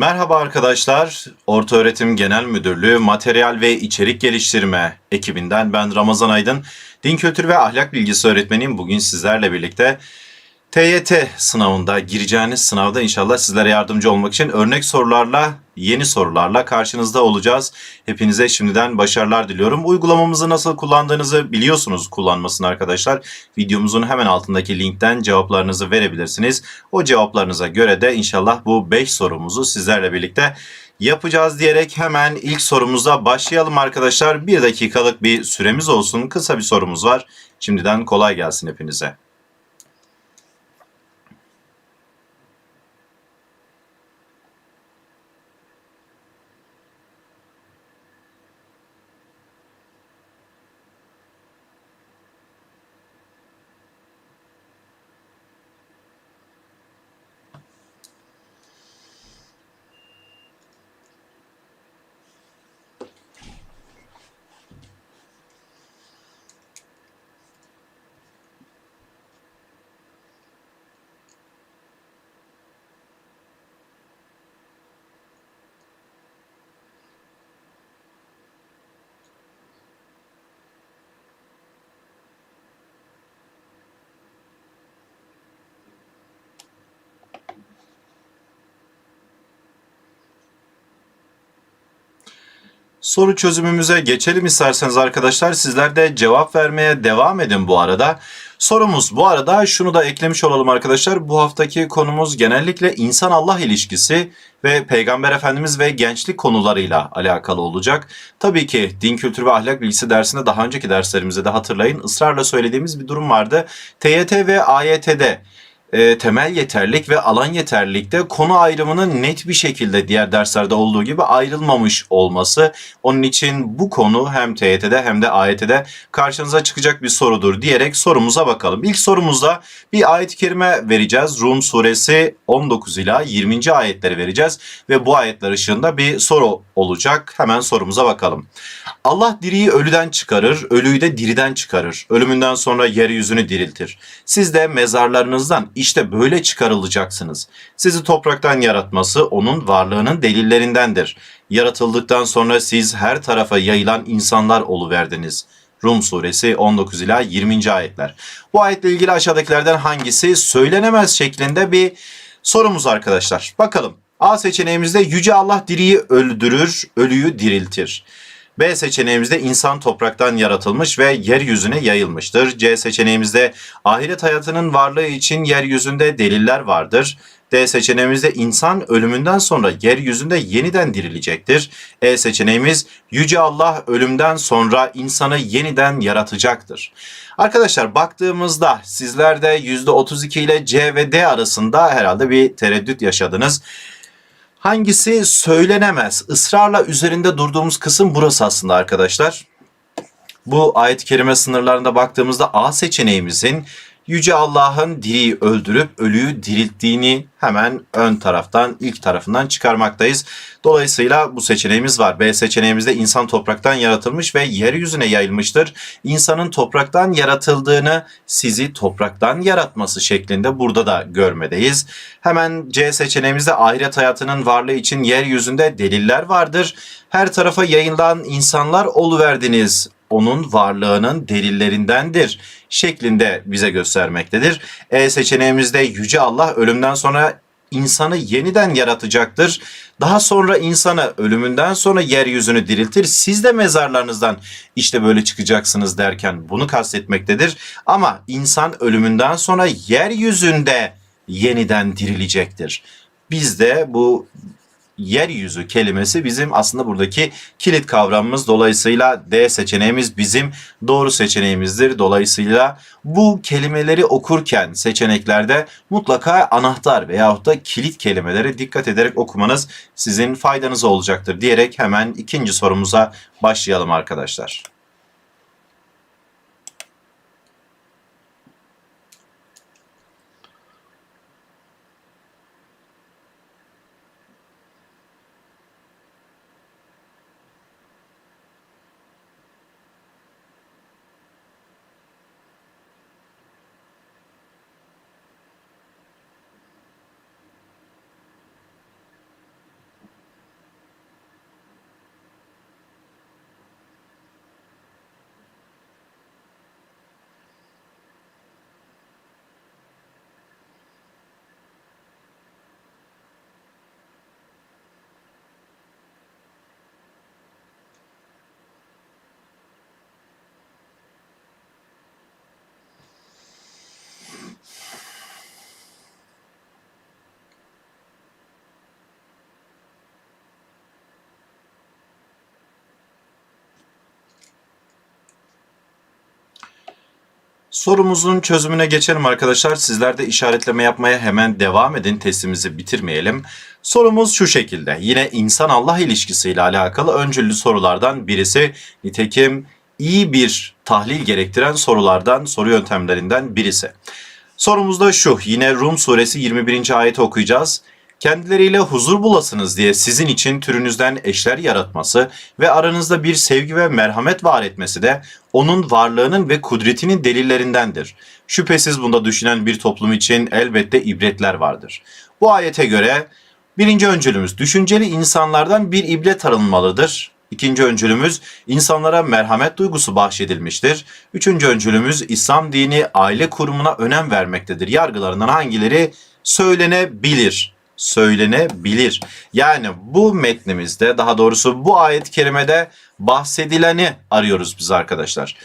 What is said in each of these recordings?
Merhaba arkadaşlar. Orta Öğretim Genel Müdürlüğü Materyal ve İçerik Geliştirme ekibinden ben Ramazan Aydın. Din Kültürü ve Ahlak Bilgisi öğretmeniyim. Bugün sizlerle birlikte TYT sınavında gireceğiniz sınavda inşallah sizlere yardımcı olmak için örnek sorularla, yeni sorularla karşınızda olacağız. Hepinize şimdiden başarılar diliyorum. Uygulamamızı nasıl kullandığınızı biliyorsunuz kullanmasını arkadaşlar. Videomuzun hemen altındaki linkten cevaplarınızı verebilirsiniz. O cevaplarınıza göre de inşallah bu 5 sorumuzu sizlerle birlikte yapacağız diyerek hemen ilk sorumuza başlayalım arkadaşlar. Bir dakikalık bir süremiz olsun. Kısa bir sorumuz var. Şimdiden kolay gelsin hepinize. Soru çözümümüze geçelim isterseniz arkadaşlar. Sizler de cevap vermeye devam edin bu arada. Sorumuz bu arada şunu da eklemiş olalım arkadaşlar. Bu haftaki konumuz genellikle insan-Allah ilişkisi ve Peygamber Efendimiz ve gençlik konularıyla alakalı olacak. Tabii ki din kültürü ve ahlak bilgisi dersinde daha önceki derslerimizde de hatırlayın ısrarla söylediğimiz bir durum vardı. TYT ve AYT'de e, temel yeterlik ve alan yeterlilikte konu ayrımının net bir şekilde diğer derslerde olduğu gibi ayrılmamış olması. Onun için bu konu hem TYT'de hem de AYT'de karşınıza çıkacak bir sorudur diyerek sorumuza bakalım. İlk sorumuzda bir ayet-i kerime vereceğiz. Rum suresi 19 ila 20. ayetleri vereceğiz ve bu ayetler ışığında bir soru olacak. Hemen sorumuza bakalım. Allah diriyi ölüden çıkarır, ölüyü de diriden çıkarır. Ölümünden sonra yeryüzünü diriltir. Siz de mezarlarınızdan işte böyle çıkarılacaksınız. Sizi topraktan yaratması onun varlığının delillerindendir. Yaratıldıktan sonra siz her tarafa yayılan insanlar oluverdiniz. Rum suresi 19 ila 20. ayetler. Bu ayetle ilgili aşağıdakilerden hangisi söylenemez şeklinde bir sorumuz arkadaşlar. Bakalım. A seçeneğimizde yüce Allah diriyi öldürür, ölüyü diriltir. B seçeneğimizde insan topraktan yaratılmış ve yeryüzüne yayılmıştır. C seçeneğimizde ahiret hayatının varlığı için yeryüzünde deliller vardır. D seçeneğimizde insan ölümünden sonra yeryüzünde yeniden dirilecektir. E seçeneğimiz Yüce Allah ölümden sonra insanı yeniden yaratacaktır. Arkadaşlar baktığımızda sizler de %32 ile C ve D arasında herhalde bir tereddüt yaşadınız. Hangisi söylenemez? Israrla üzerinde durduğumuz kısım burası aslında arkadaşlar. Bu ayet-i kerime sınırlarında baktığımızda A seçeneğimizin Yüce Allah'ın diriyi öldürüp ölüyü dirilttiğini hemen ön taraftan ilk tarafından çıkarmaktayız. Dolayısıyla bu seçeneğimiz var. B seçeneğimizde insan topraktan yaratılmış ve yeryüzüne yayılmıştır. İnsanın topraktan yaratıldığını sizi topraktan yaratması şeklinde burada da görmedeyiz. Hemen C seçeneğimizde ahiret hayatının varlığı için yeryüzünde deliller vardır. Her tarafa yayılan insanlar oluverdiniz onun varlığının delillerindendir şeklinde bize göstermektedir. E seçeneğimizde Yüce Allah ölümden sonra insanı yeniden yaratacaktır. Daha sonra insanı ölümünden sonra yeryüzünü diriltir. Siz de mezarlarınızdan işte böyle çıkacaksınız derken bunu kastetmektedir. Ama insan ölümünden sonra yeryüzünde yeniden dirilecektir. Biz de bu yeryüzü kelimesi bizim aslında buradaki kilit kavramımız. Dolayısıyla D seçeneğimiz bizim doğru seçeneğimizdir. Dolayısıyla bu kelimeleri okurken seçeneklerde mutlaka anahtar veyahut da kilit kelimelere dikkat ederek okumanız sizin faydanıza olacaktır diyerek hemen ikinci sorumuza başlayalım arkadaşlar. Sorumuzun çözümüne geçelim arkadaşlar. Sizler de işaretleme yapmaya hemen devam edin. Testimizi bitirmeyelim. Sorumuz şu şekilde. Yine insan-Allah ilişkisiyle alakalı öncüllü sorulardan birisi. Nitekim iyi bir tahlil gerektiren sorulardan, soru yöntemlerinden birisi. Sorumuz da şu. Yine Rum suresi 21. ayeti okuyacağız. Kendileriyle huzur bulasınız diye sizin için türünüzden eşler yaratması ve aranızda bir sevgi ve merhamet var etmesi de onun varlığının ve kudretinin delillerindendir. Şüphesiz bunda düşünen bir toplum için elbette ibretler vardır. Bu ayete göre birinci öncülümüz düşünceli insanlardan bir ibret arınmalıdır. İkinci öncülümüz insanlara merhamet duygusu bahşedilmiştir. Üçüncü öncülümüz İslam dini aile kurumuna önem vermektedir. Yargılarından hangileri söylenebilir? Söylenebilir. Yani bu metnimizde daha doğrusu bu ayet-i kerimede bahsedileni arıyoruz biz arkadaşlar.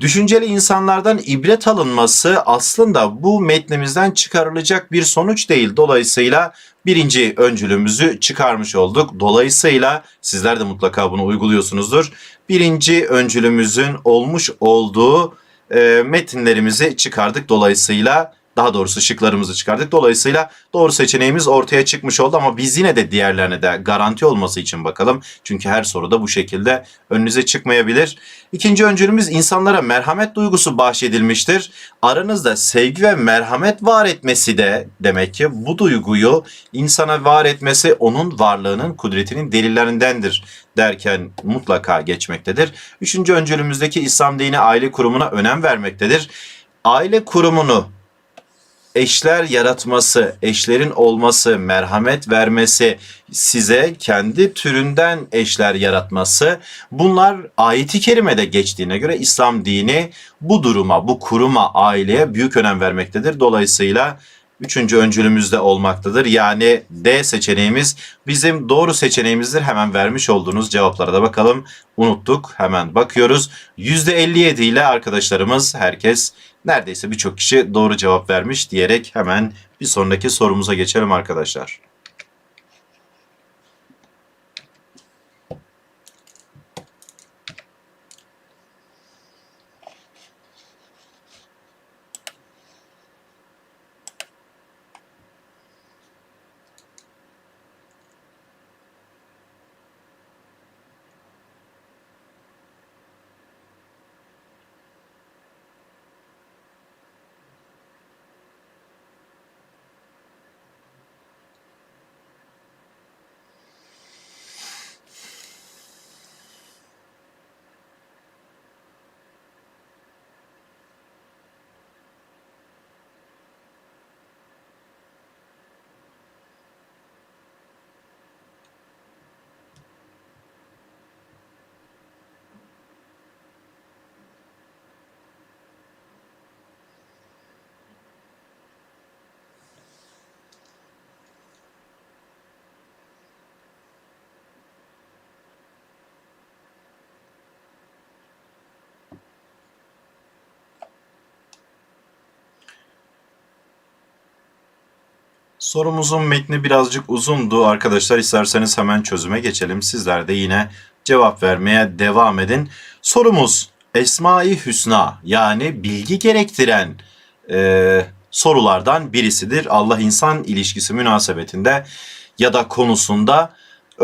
Düşünceli insanlardan ibret alınması aslında bu metnimizden çıkarılacak bir sonuç değil. Dolayısıyla birinci öncülümüzü çıkarmış olduk. Dolayısıyla sizler de mutlaka bunu uyguluyorsunuzdur. Birinci öncülümüzün olmuş olduğu e, metinlerimizi çıkardık. Dolayısıyla daha doğrusu şıklarımızı çıkardık. Dolayısıyla doğru seçeneğimiz ortaya çıkmış oldu ama biz yine de diğerlerine de garanti olması için bakalım. Çünkü her soruda bu şekilde önünüze çıkmayabilir. İkinci öncülümüz insanlara merhamet duygusu bahşedilmiştir. Aranızda sevgi ve merhamet var etmesi de demek ki bu duyguyu insana var etmesi onun varlığının kudretinin delillerindendir derken mutlaka geçmektedir. Üçüncü öncülümüzdeki İslam dini aile kurumuna önem vermektedir. Aile kurumunu eşler yaratması, eşlerin olması, merhamet vermesi, size kendi türünden eşler yaratması bunlar ayeti kerimede geçtiğine göre İslam dini bu duruma, bu kuruma, aileye büyük önem vermektedir. Dolayısıyla üçüncü öncülümüzde olmaktadır. Yani D seçeneğimiz bizim doğru seçeneğimizdir. Hemen vermiş olduğunuz cevaplara da bakalım. Unuttuk. Hemen bakıyoruz. %57 ile arkadaşlarımız herkes neredeyse birçok kişi doğru cevap vermiş diyerek hemen bir sonraki sorumuza geçelim arkadaşlar. Sorumuzun metni birazcık uzundu arkadaşlar. İsterseniz hemen çözüme geçelim. Sizler de yine cevap vermeye devam edin. Sorumuz Esma-i Hüsna yani bilgi gerektiren e, sorulardan birisidir. Allah-insan ilişkisi münasebetinde ya da konusunda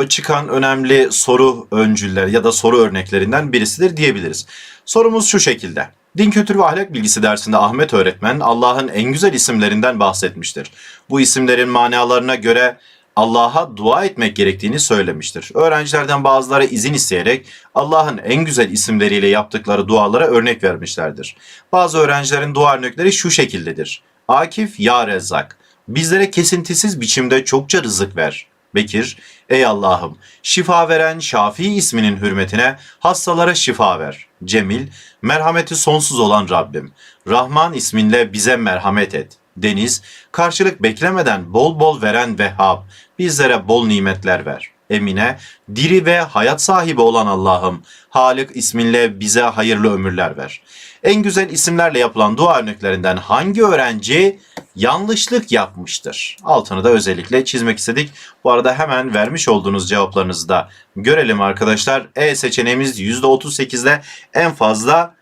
çıkan önemli soru öncüller ya da soru örneklerinden birisidir diyebiliriz. Sorumuz şu şekilde. Din kültürü ve ahlak bilgisi dersinde Ahmet öğretmen Allah'ın en güzel isimlerinden bahsetmiştir. Bu isimlerin manalarına göre Allah'a dua etmek gerektiğini söylemiştir. Öğrencilerden bazıları izin isteyerek Allah'ın en güzel isimleriyle yaptıkları dualara örnek vermişlerdir. Bazı öğrencilerin dua örnekleri şu şekildedir. Akif ya Rezzak, bizlere kesintisiz biçimde çokça rızık ver. Bekir, ey Allah'ım şifa veren Şafii isminin hürmetine hastalara şifa ver. Cemil, merhameti sonsuz olan Rabbim. Rahman isminle bize merhamet et. Deniz, karşılık beklemeden bol bol veren Vehhab, bizlere bol nimetler ver. Emine, diri ve hayat sahibi olan Allah'ım, Halik isminle bize hayırlı ömürler ver. En güzel isimlerle yapılan dua örneklerinden hangi öğrenci yanlışlık yapmıştır? Altını da özellikle çizmek istedik. Bu arada hemen vermiş olduğunuz cevaplarınızı da görelim arkadaşlar. E seçeneğimiz %38'de en fazla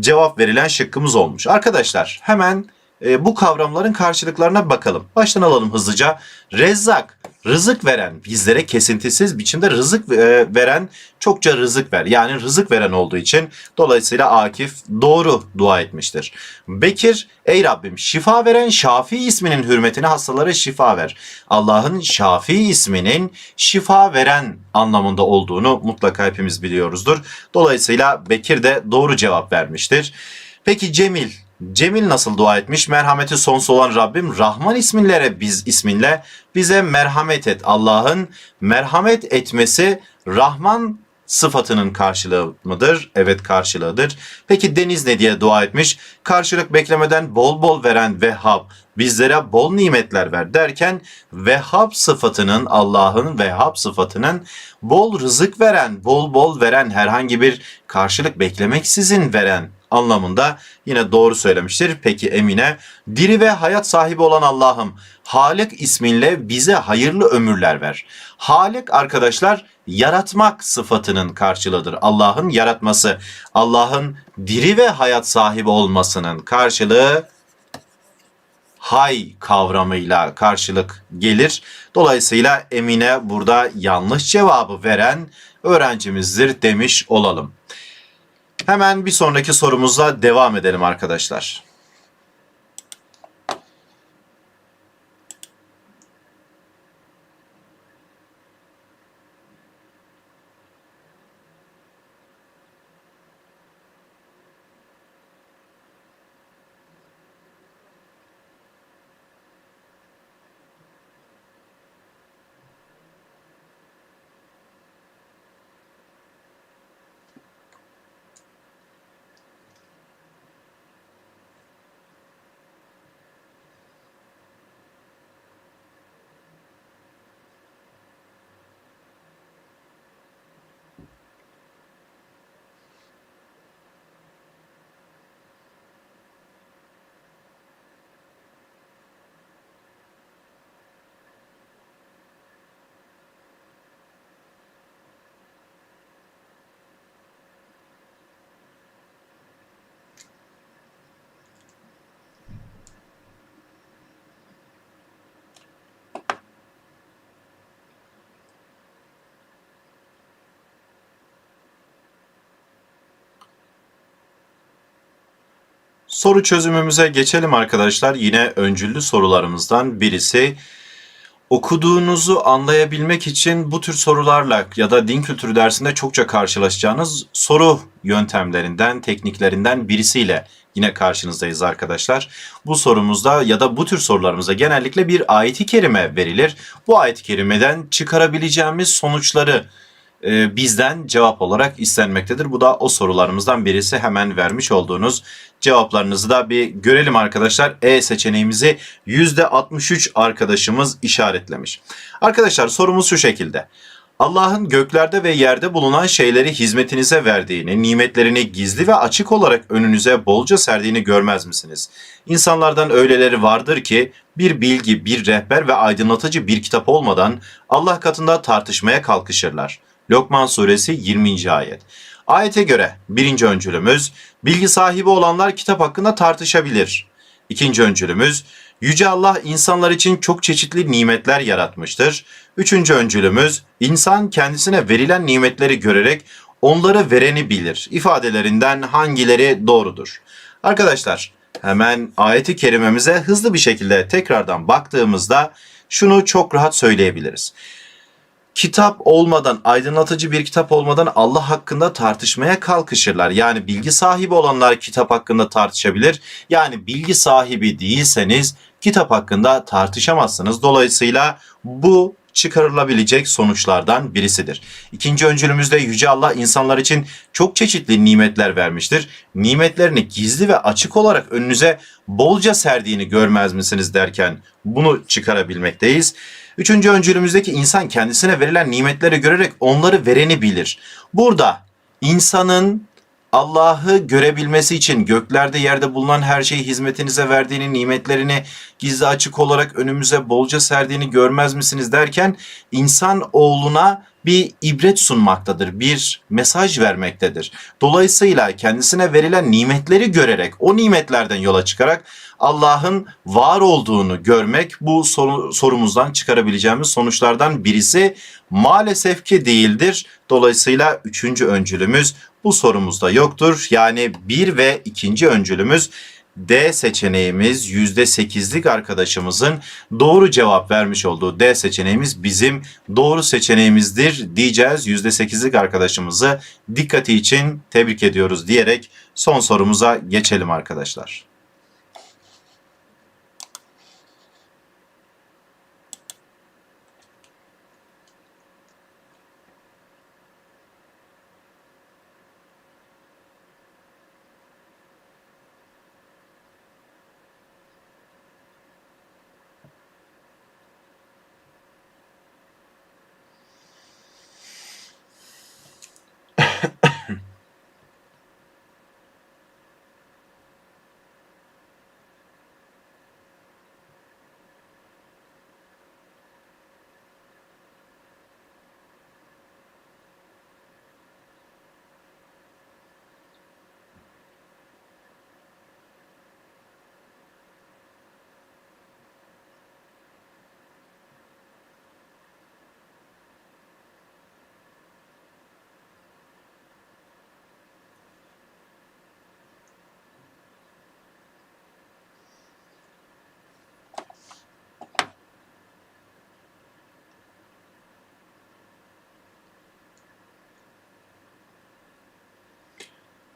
cevap verilen şıkkımız olmuş. Arkadaşlar hemen e, bu kavramların karşılıklarına bakalım. Baştan alalım hızlıca. Rezzak, rızık veren, bizlere kesintisiz biçimde rızık e, veren, çokça rızık ver. Yani rızık veren olduğu için dolayısıyla Akif doğru dua etmiştir. Bekir, ey Rabbim şifa veren Şafi isminin hürmetine hastalara şifa ver. Allah'ın Şafi isminin şifa veren anlamında olduğunu mutlaka hepimiz biliyoruzdur. Dolayısıyla Bekir de doğru cevap vermiştir. Peki Cemil, Cemil nasıl dua etmiş? Merhameti sonsuz olan Rabbim Rahman isminlere biz isminle bize merhamet et. Allah'ın merhamet etmesi Rahman sıfatının karşılığı mıdır? Evet karşılığıdır. Peki Deniz ne diye dua etmiş? Karşılık beklemeden bol bol veren Vehhab bizlere bol nimetler ver derken Vehhab sıfatının Allah'ın Vehhab sıfatının bol rızık veren, bol bol veren herhangi bir karşılık beklemeksizin veren anlamında yine doğru söylemiştir. Peki Emine, diri ve hayat sahibi olan Allah'ım, Halik isminle bize hayırlı ömürler ver. Halik arkadaşlar yaratmak sıfatının karşılığıdır. Allah'ın yaratması, Allah'ın diri ve hayat sahibi olmasının karşılığı hay kavramıyla karşılık gelir. Dolayısıyla Emine burada yanlış cevabı veren öğrencimizdir demiş olalım. Hemen bir sonraki sorumuzla devam edelim arkadaşlar. Soru çözümümüze geçelim arkadaşlar. Yine öncüllü sorularımızdan birisi. Okuduğunuzu anlayabilmek için bu tür sorularla ya da din kültürü dersinde çokça karşılaşacağınız soru yöntemlerinden, tekniklerinden birisiyle yine karşınızdayız arkadaşlar. Bu sorumuzda ya da bu tür sorularımıza genellikle bir ayet-i kerime verilir. Bu ayet-i kerimeden çıkarabileceğimiz sonuçları e, bizden cevap olarak istenmektedir. Bu da o sorularımızdan birisi. Hemen vermiş olduğunuz cevaplarınızı da bir görelim arkadaşlar. E seçeneğimizi %63 arkadaşımız işaretlemiş. Arkadaşlar sorumuz şu şekilde. Allah'ın göklerde ve yerde bulunan şeyleri hizmetinize verdiğini, nimetlerini gizli ve açık olarak önünüze bolca serdiğini görmez misiniz? İnsanlardan öyleleri vardır ki bir bilgi, bir rehber ve aydınlatıcı bir kitap olmadan Allah katında tartışmaya kalkışırlar. Lokman suresi 20. ayet. Ayete göre birinci öncülümüz bilgi sahibi olanlar kitap hakkında tartışabilir. İkinci öncülümüz Yüce Allah insanlar için çok çeşitli nimetler yaratmıştır. Üçüncü öncülümüz insan kendisine verilen nimetleri görerek onları vereni bilir. İfadelerinden hangileri doğrudur? Arkadaşlar hemen ayeti kerimemize hızlı bir şekilde tekrardan baktığımızda şunu çok rahat söyleyebiliriz kitap olmadan, aydınlatıcı bir kitap olmadan Allah hakkında tartışmaya kalkışırlar. Yani bilgi sahibi olanlar kitap hakkında tartışabilir. Yani bilgi sahibi değilseniz kitap hakkında tartışamazsınız. Dolayısıyla bu çıkarılabilecek sonuçlardan birisidir. İkinci öncülümüzde Yüce Allah insanlar için çok çeşitli nimetler vermiştir. Nimetlerini gizli ve açık olarak önünüze bolca serdiğini görmez misiniz derken bunu çıkarabilmekteyiz. Üçüncü öncülümüzdeki insan kendisine verilen nimetleri görerek onları vereni bilir. Burada insanın Allah'ı görebilmesi için göklerde yerde bulunan her şeyi hizmetinize verdiğini, nimetlerini gizli açık olarak önümüze bolca serdiğini görmez misiniz derken insan oğluna bir ibret sunmaktadır, bir mesaj vermektedir. Dolayısıyla kendisine verilen nimetleri görerek, o nimetlerden yola çıkarak Allah'ın var olduğunu görmek bu soru, sorumuzdan çıkarabileceğimiz sonuçlardan birisi maalesef ki değildir. Dolayısıyla üçüncü öncülümüz bu sorumuzda yoktur. Yani bir ve ikinci öncülümüz D seçeneğimiz %8'lik arkadaşımızın doğru cevap vermiş olduğu D seçeneğimiz bizim doğru seçeneğimizdir diyeceğiz. %8'lik arkadaşımızı dikkati için tebrik ediyoruz diyerek son sorumuza geçelim arkadaşlar.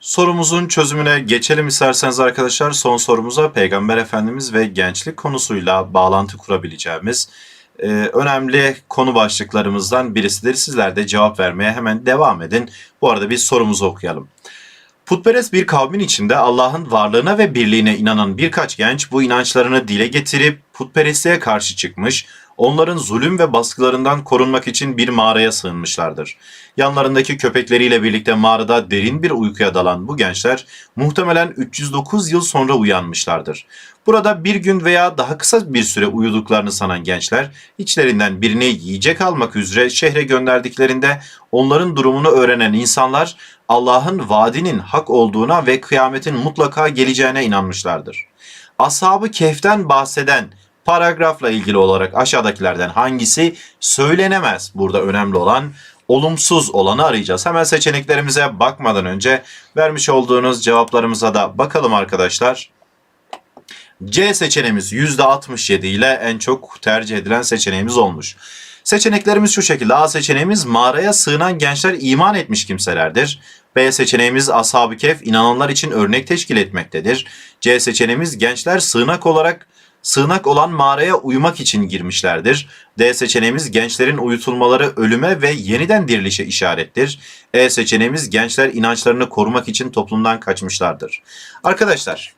Sorumuzun çözümüne geçelim isterseniz arkadaşlar. Son sorumuza Peygamber Efendimiz ve gençlik konusuyla bağlantı kurabileceğimiz e, önemli konu başlıklarımızdan birisidir. Sizler de cevap vermeye hemen devam edin. Bu arada biz sorumuzu okuyalım. Putperest bir kavmin içinde Allah'ın varlığına ve birliğine inanan birkaç genç bu inançlarını dile getirip putperestliğe karşı çıkmış, onların zulüm ve baskılarından korunmak için bir mağaraya sığınmışlardır. Yanlarındaki köpekleriyle birlikte mağarada derin bir uykuya dalan bu gençler muhtemelen 309 yıl sonra uyanmışlardır. Burada bir gün veya daha kısa bir süre uyuduklarını sanan gençler içlerinden birini yiyecek almak üzere şehre gönderdiklerinde onların durumunu öğrenen insanlar Allah'ın vaadinin hak olduğuna ve kıyametin mutlaka geleceğine inanmışlardır. Ashab-ı Kehf'ten bahseden paragrafla ilgili olarak aşağıdakilerden hangisi söylenemez? Burada önemli olan olumsuz olanı arayacağız. Hemen seçeneklerimize bakmadan önce vermiş olduğunuz cevaplarımıza da bakalım arkadaşlar. C seçeneğimiz %67 ile en çok tercih edilen seçeneğimiz olmuş. Seçeneklerimiz şu şekilde. A seçeneğimiz mağaraya sığınan gençler iman etmiş kimselerdir. B seçeneğimiz Ashab-ı Kehf inananlar için örnek teşkil etmektedir. C seçeneğimiz gençler sığınak olarak sığınak olan mağaraya uyumak için girmişlerdir. D seçeneğimiz gençlerin uyutulmaları ölüme ve yeniden dirilişe işarettir. E seçeneğimiz gençler inançlarını korumak için toplumdan kaçmışlardır. Arkadaşlar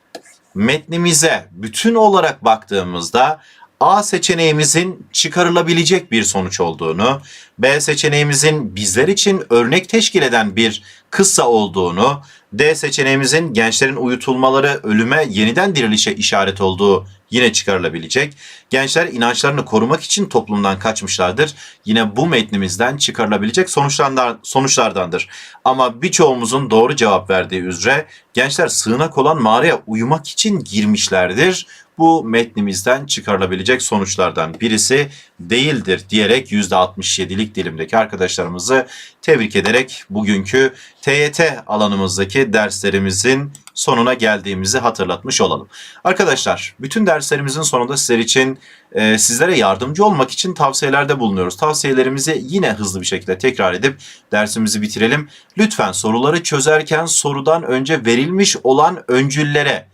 metnimize bütün olarak baktığımızda A seçeneğimizin çıkarılabilecek bir sonuç olduğunu, B seçeneğimizin bizler için örnek teşkil eden bir kıssa olduğunu, D seçeneğimizin gençlerin uyutulmaları ölüme yeniden dirilişe işaret olduğu yine çıkarılabilecek. Gençler inançlarını korumak için toplumdan kaçmışlardır. Yine bu metnimizden çıkarılabilecek sonuçlardan, sonuçlardandır. Ama birçoğumuzun doğru cevap verdiği üzere gençler sığınak olan mağaraya uyumak için girmişlerdir bu metnimizden çıkarılabilecek sonuçlardan birisi değildir diyerek %67'lik dilimdeki arkadaşlarımızı tebrik ederek bugünkü TYT alanımızdaki derslerimizin sonuna geldiğimizi hatırlatmış olalım. Arkadaşlar bütün derslerimizin sonunda sizler için e, sizlere yardımcı olmak için tavsiyelerde bulunuyoruz. Tavsiyelerimizi yine hızlı bir şekilde tekrar edip dersimizi bitirelim. Lütfen soruları çözerken sorudan önce verilmiş olan öncüllere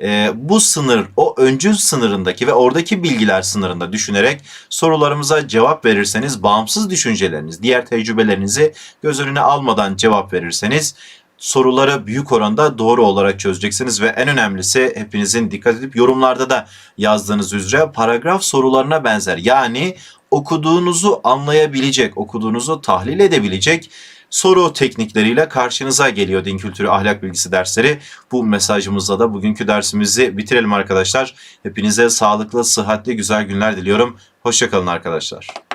e, bu sınır o öncül sınırındaki ve oradaki bilgiler sınırında düşünerek sorularımıza cevap verirseniz bağımsız düşünceleriniz, diğer tecrübelerinizi göz önüne almadan cevap verirseniz soruları büyük oranda doğru olarak çözeceksiniz ve en önemlisi hepinizin dikkat edip yorumlarda da yazdığınız üzere paragraf sorularına benzer. Yani okuduğunuzu anlayabilecek, okuduğunuzu tahlil edebilecek soru teknikleriyle karşınıza geliyor din kültürü ahlak bilgisi dersleri. Bu mesajımızla da bugünkü dersimizi bitirelim arkadaşlar. Hepinize sağlıklı, sıhhatli, güzel günler diliyorum. Hoşçakalın arkadaşlar.